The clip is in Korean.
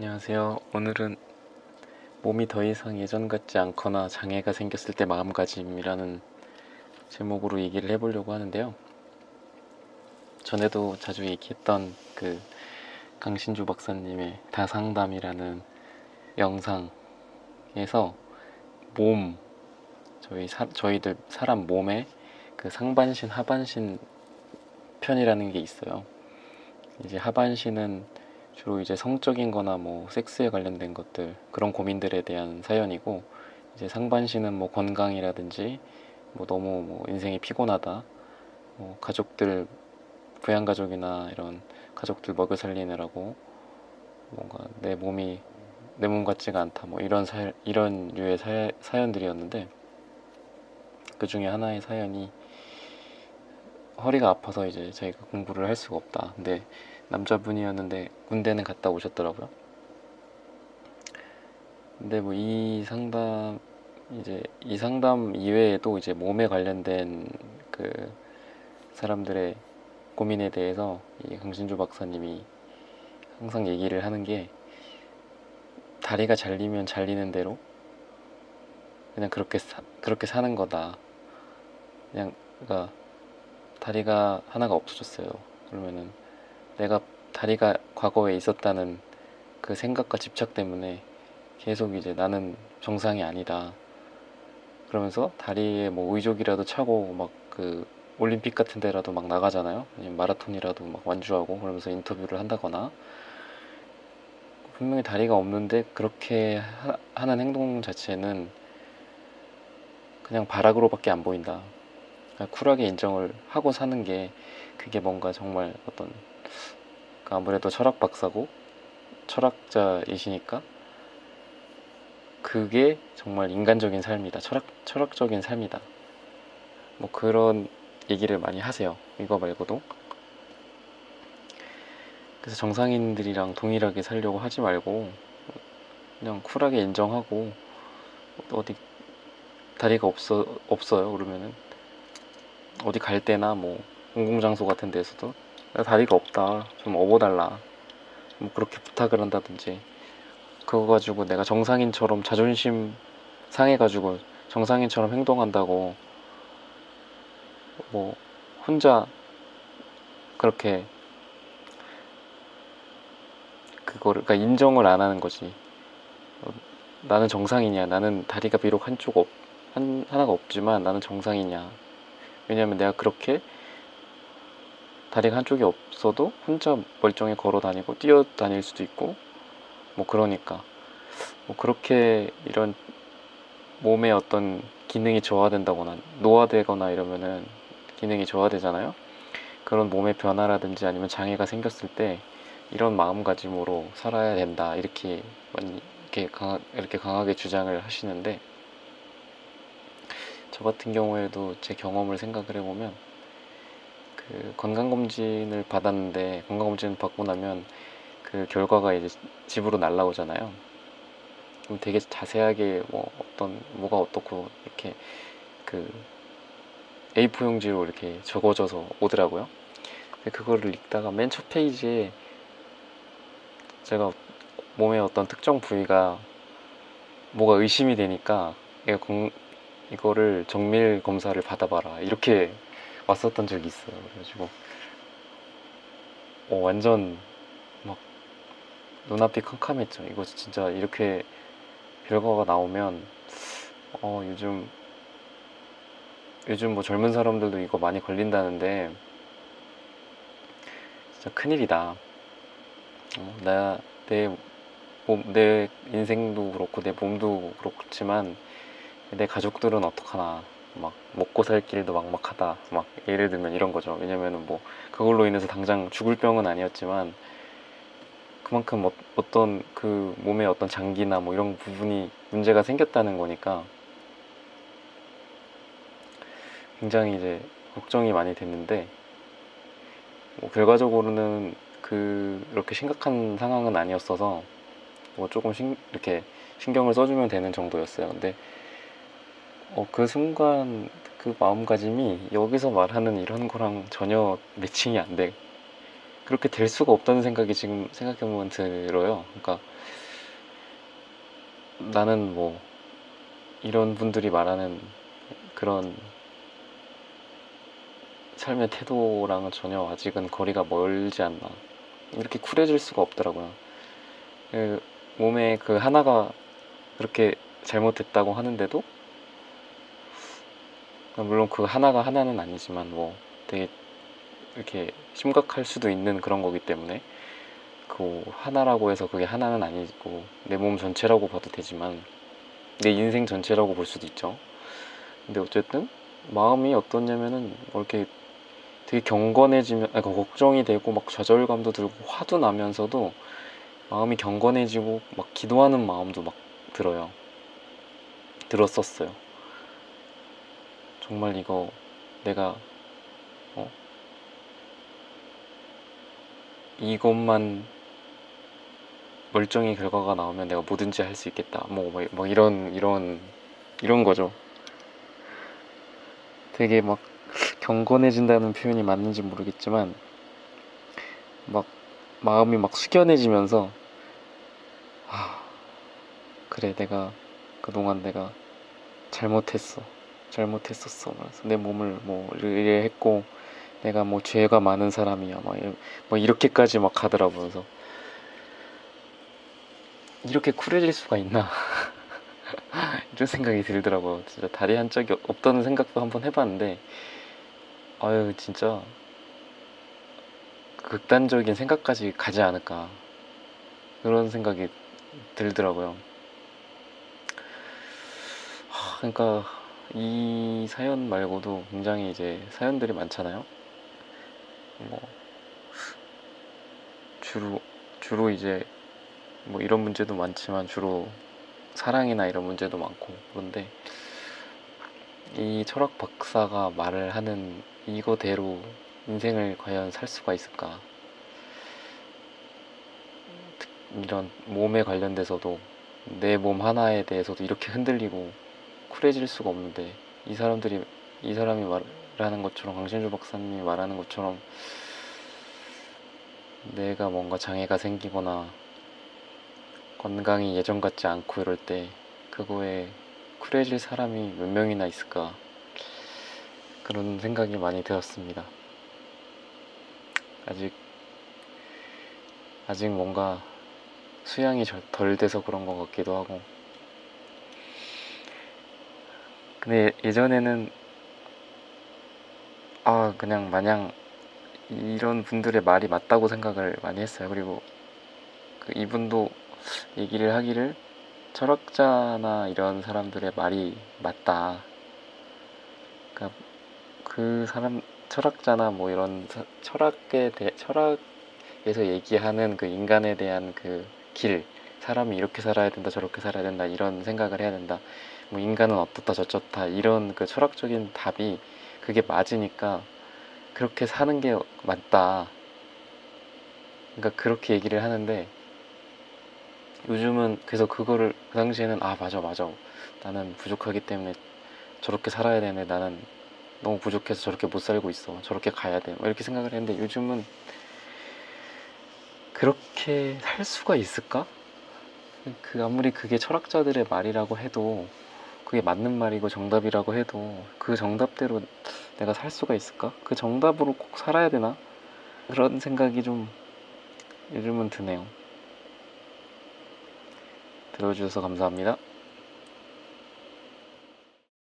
안녕하세요. 오늘은 몸이 더 이상 예전 같지 않거나 장애가 생겼을 때 마음가짐이라는 제목으로 얘기를 해보려고 하는데요. 전에도 자주 얘기했던 그 강신주 박사님의 다상담이라는 영상에서 몸, 저희 사, 저희들 사람 몸에 그 상반신, 하반신 편이라는 게 있어요. 이제 하반신은 주로 이제 성적인 거나 뭐 섹스에 관련된 것들 그런 고민들에 대한 사연이고 이제 상반신은 뭐 건강이라든지 뭐 너무 뭐 인생이 피곤하다 뭐 가족들 부양가족이나 이런 가족들 먹여 살리느라고 뭔가 내 몸이 내 몸 같지가 않다 뭐 이런 사 이런 류의 사, 사연들이었는데 그 중에 하나의 사연이 허리가 아파서 이제 자기가 공부를 할 수가 없다. 근데 남자분이었는데 군대는 갔다 오셨더라고요. 근데 뭐 이 상담 이제 이 상담 이외에도 이제 몸에 관련된 그 사람들의 고민에 대해서 이 강신주 박사님이 항상 얘기를 하는 게 다리가 잘리면 잘리는 대로 그냥 그렇게 사, 그렇게 사는 거다. 그냥 그러니까 다리가 하나가 없어졌어요. 그러면은 내가 다리가 과거에 있었다는 그 생각과 집착 때문에 계속 이제 나는 정상이 아니다. 그러면서 다리에 뭐 의족이라도 차고 막 그 올림픽 같은 데라도 막 나가잖아요. 마라톤이라도 막 완주하고 그러면서 인터뷰를 한다거나 분명히 다리가 없는데 그렇게 하, 는 행동 자체는 그냥 발악으로밖에 안 보인다. 그러니까 쿨하게 인정을 하고 사는 게 그게 뭔가 정말 어떤 아무래도 철학 박사고 철학자이시니까 그게 정말 인간적인 삶이다. 철학 철학적인 삶이다. 뭐 그런 얘기를 많이 하세요. 이거 말고도. 그래서 정상인들이랑 동일하게 살려고 하지 말고 그냥 쿨하게 인정하고 어디 다리가 없어 없어요. 그러면은 어디 갈 때나 뭐 공공장소 같은 데서도 나 다리가 없다. 좀 업어달라. 뭐 그렇게 부탁을 한다든지. 그거 가지고 내가 정상인처럼 자존심 상해가지고 정상인처럼 행동한다고 뭐 혼자 그렇게 그거를 그러니까 인정을 안 하는 거지. 어, 나는 정상이냐? 나는 다리가 비록 한쪽 없, 한, 하나가 없지만 나는 정상이냐? 왜냐면 내가 그렇게 다리가 한쪽이 없어도 혼자 멀쩡히 걸어 다니고 뛰어 다닐 수도 있고 뭐 그러니까 뭐 그렇게 이런 몸의 어떤 기능이 저하된다거나 노화되거나 이러면은 기능이 저하되잖아요. 그런 몸의 변화라든지 아니면 장애가 생겼을 때 이런 마음가짐으로 살아야 된다 이렇게 이렇게 강하, 이렇게 강하게 주장을 하시는데 저 같은 경우에도 제 경험을 생각을 해보면 그 건강검진을 받았는데 건강검진을 받고 나면 그 결과가 이제 집으로 날라오잖아요. 그럼 되게 자세하게 뭐 어떤 뭐가 어떻고 이렇게 그 A4 용지로 이렇게 적어져서 오더라고요. 그거를 읽다가 맨 첫 페이지에 제가 몸의 어떤 특정 부위가 뭐가 의심이 되니까 이거를 정밀 검사를 받아봐라 이렇게 왔었던 적이 있어요. 그래가지고 어, 완전 막 눈앞이 캄캄했죠. 이거 진짜 이렇게 결과가 나오면 어, 요즘 요즘 뭐 젊은 사람들도 이거 많이 걸린다는데 진짜 큰일이다. 어, 나내 몸, 내 인생도 그렇고 내 몸도 그렇지만 내 가족들은 어떡하나 막 먹고 살 길도 막막하다. 막 예를 들면 이런 거죠. 왜냐면은 뭐 그걸로 인해서 당장 죽을 병은 아니었지만 그만큼 어, 어떤 그 몸의 어떤 장기나 뭐 이런 부분이 문제가 생겼다는 거니까 굉장히 이제 걱정이 많이 됐는데 뭐 결과적으로는 그 이렇게 심각한 상황은 아니었어서 뭐 조금 신, 이렇게 신경을 써주면 되는 정도였어요. 근데 어, 그 순간 그 마음가짐이 여기서 말하는 이런 거랑 전혀 매칭이 안 돼. 그렇게 될 수가 없다는 생각이 지금 생각해보면 들어요. 그러니까 나는 뭐 이런 분들이 말하는 그런 삶의 태도랑은 전혀 아직은 거리가 멀지 않나. 이렇게 쿨해질 수가 없더라고요. 그 몸에 그 하나가 그렇게 잘못됐다고 하는데도 물론 그 하나가 하나는 아니지만 뭐 되게 이렇게 심각할 수도 있는 그런 거기 때문에 그 하나라고 해서 그게 하나는 아니고 내 몸 전체라고 봐도 되지만 내 인생 전체라고 볼 수도 있죠. 근데 어쨌든 마음이 어떠냐면은 뭐 이렇게 되게 경건해지면 아니, 걱정이 되고 막 좌절감도 들고 화도 나면서도 마음이 경건해지고 막 기도하는 마음도 막 들어요. 들었었어요. 정말 이거 내가 어? 이것만 멀쩡히 결과가 나오면 내가 뭐든지 할 수 있겠다. 뭐, 뭐, 뭐 이런 이런 이런 거죠. 되게 막 경건해진다는 표현이 맞는지 모르겠지만 막 마음이 막 숙연해지면서 아 그래 내가 그동안 내가 잘못했어 잘못했었어. 그래서 내 몸을 뭐 이래 했고 내가 뭐 죄가 많은 사람이야. 막 이- 뭐 이렇게까지 막 가더라고요. 그래서 이렇게 쿨해질 수가 있나? 이런 생각이 들더라고요. 진짜 다리 한 적이 없다는 생각도 한번 해봤는데 아유 진짜 극단적인 생각까지 가지 않을까? 그런 생각이 들더라고요. 하, 그러니까 이 사연 말고도 굉장히 이제 사연들이 많잖아요. 뭐 주로 주로 이제 뭐 이런 문제도 많지만 주로 사랑이나 이런 문제도 많고 그런데 이 철학 박사가 말을 하는 이거대로 인생을 과연 살 수가 있을까? 특- 이런 몸에 관련돼서도 내 몸 하나에 대해서도 이렇게 흔들리고 쿨해질 수가 없는데 이 사람들이 이 사람이 말하는 것처럼 강신주 박사님이 말하는 것처럼 내가 뭔가 장애가 생기거나 건강이 예전 같지 않고 이럴 때 그거에 쿨해질 사람이 몇 명이나 있을까 그런 생각이 많이 들었습니다. 아직 아직 뭔가 수양이 절- 덜 돼서 그런 것 같기도 하고 근데 예전에는 아 그냥 마냥 이런 분들의 말이 맞다고 생각을 많이 했어요. 그리고 그 이분도 얘기를 하기를 철학자나 이런 사람들의 말이 맞다. 그러니까 그 사람 철학자나 뭐 이런 사- 철학에 대 철학에서 얘기하는 그 인간에 대한 그 길, 사람이 이렇게 살아야 된다, 저렇게 살아야 된다 이런 생각을 해야 된다. 뭐 인간은 어떻다 저쩌다 이런 그 철학적인 답이 그게 맞으니까 그렇게 사는 게 맞다. 그러니까 그렇게 얘기를 하는데 요즘은 그래서 그거를 그 당시에는 아 맞아 맞아 나는 부족하기 때문에 저렇게 살아야 되는데 나는 너무 부족해서 저렇게 못 살고 있어 저렇게 가야 돼뭐 이렇게 생각을 했는데 요즘은 그렇게 살 수가 있을까? 그 아무리 그게 철학자들의 말이라고 해도 그게 맞는 말이고 정답이라고 해도 그 정답대로 내가 살 수가 있을까? 그 정답으로 꼭 살아야 되나? 그런 생각이 좀 요즘은 드네요. 들어주셔서 감사합니다.